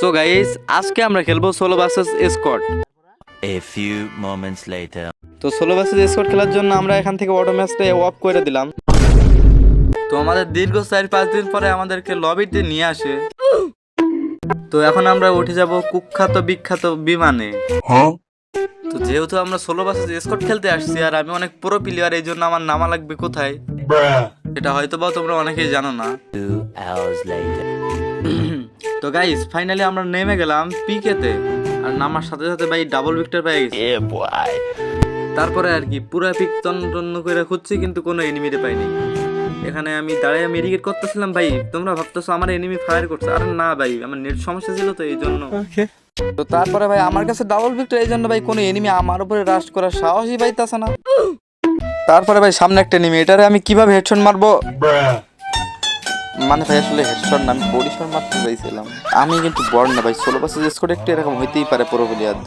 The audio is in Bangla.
সো গাইস আজকে আমরা খেলব solo versus squad A few moments later. তো সোলো ভার্সেস স্কোয়াড খেলার জন্য আমরা এখান থেকে অটো ম্যাচটা অফ করে দিলাম। তো আমাদের দীর্ঘ চার পাঁচ দিন পরে আমাদেরকে লবিতে নিয়ে আসে। তো এখন আমরা উঠে যাব কুখ্যাত বিখ্যাত বিমানে। তো যেহেতু আমরা সোলো ভার্সেস স্কোয়াড খেলতে আসছি আর আমি অনেক পুরো প্লেয়ার এই জন্য আমার নামা লাগবে কোথায়? এটা হয়তো বা তোমরা অনেকেই জানো না। Two hours later. তো গাইস ফাইনালি আমরা নেমে গেলাম পিকেতে আর নামার সাথে সাথে ভাই ডাবল ভিক্টর পেয়ে গেছি। তারপরে আর কি পুরা পিক তন্ন করে খুঁজছি কিন্তু কোনো এনিমিতে পাইনি। এখানে আমি দাঁড়িয়ে মেডিকেট করতেছিলাম ভাই তোমরা ভাবতেছো আমার এনিমি ফায়ার করছে। আরে না ভাই আমার নেট সমস্যা ছিল তো এই জন্য তো তারপরে ভাই আমার কাছে ডাবল ভিক্টর এই জন্য ভাই কোনো এনিমি আমার উপরে রাশ করার সাহসই পাইতাছে না। তারপরে ভাই সামনে একটা এনিমি এটারে আমি কীভাবে হেডশট মারবো? মানে ভাই, আসলে হেডশট না, আমি বডি শট মারতে চাইছিলাম আমি কিন্তু বড় না ভাই, ষোলো পাশে স্কোর একটু এরকম হইতেই পারে পুরো প্লেয়ার